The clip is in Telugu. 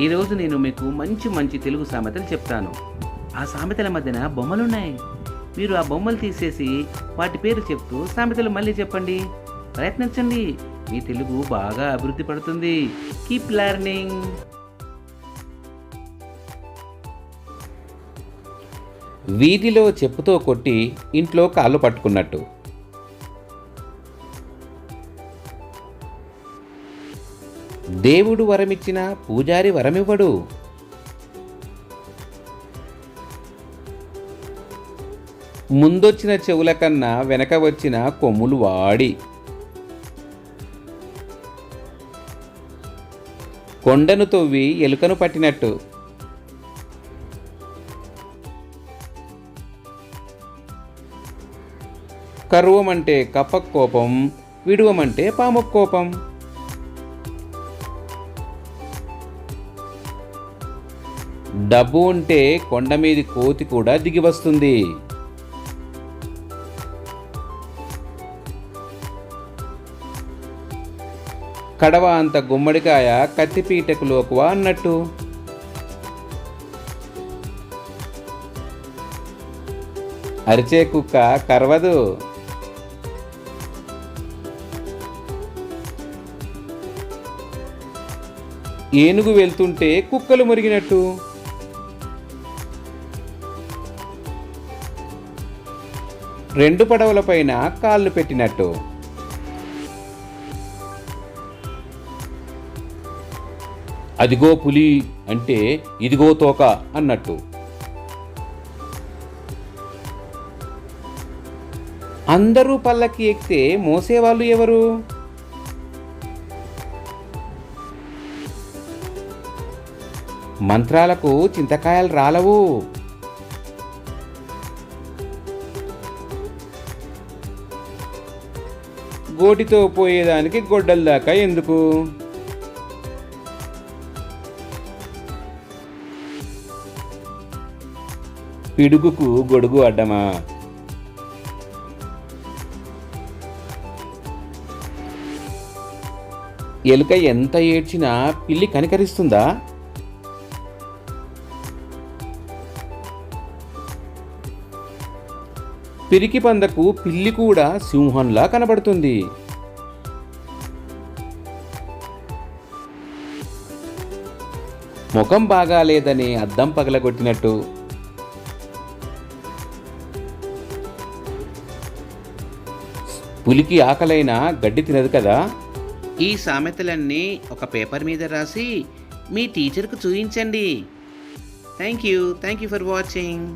ఈరోజు నేను మీకు మంచి మంచి తెలుగు సామెతలు చెప్తాను. ఆ సామెతల మధ్యన బొమ్మలున్నాయి. మీరు ఆ బొమ్మలు తీసేసి వాటి పేరు చెప్తూ సామెతలు మళ్ళీ చెప్పండి. ప్రయత్నించండి. మీ తెలుగు బాగా అభివృద్ధి పడుతుంది. కీప్ లెర్నింగ్ వీధిలో చెప్పుతో కొట్టి ఇంట్లో కాళ్ళు పట్టుకున్నట్టు. దేవుడు వరమిచ్చిన పూజారి వరమివ్వడు. ముందొచ్చిన చెవుల కన్నా వెనక వచ్చిన కొమ్ములు వాడి. కొండను తవ్వి ఎలుకను పట్టినట్టు. కరువమంటే కప్పకు కోపం విడువమంటే పాము కోపం. డబ్బు ఉంటే కొండ మీది కోతి కూడా దిగి వస్తుంది. కడవ అంత గుమ్మడికాయ కత్తిపీటకు లోకువా అన్నట్టు. అరిచే కుక్క కరవదు. ఏనుగు వెళ్తుంటే కుక్కలు మురిగినట్టు. రెండు పడవలపైన కాళ్ళు పెట్టినట్టు. అదిగో పులి అంటే ఇదిగో తోక అన్నట్టు. అందరూ పల్లకి ఎక్కితే మోసేవాళ్ళు ఎవరు? మంత్రాలకు చింతకాయలు రాలవు. గోటితో పోయేదానికి గొడ్డల దాకా ఎందుకు? పిడుగుకు గొడుగు అడ్డమా? ఎలుక ఎంత ఏడ్చినా పిల్లి కనికరిస్తుందా? పిరికి పందకు పిల్లి కూడా సింహంలా కనబడుతుంది. ముఖం బాగాలేదని అద్దం పగలగొట్టినట్టు. పులికి ఆకలైనా గడ్డి తినదు కదా? ఈ సామెతలన్నీ ఒక పేపర్ మీద రాసి మీ టీచర్కు చూపించండి thank you thank you for watching.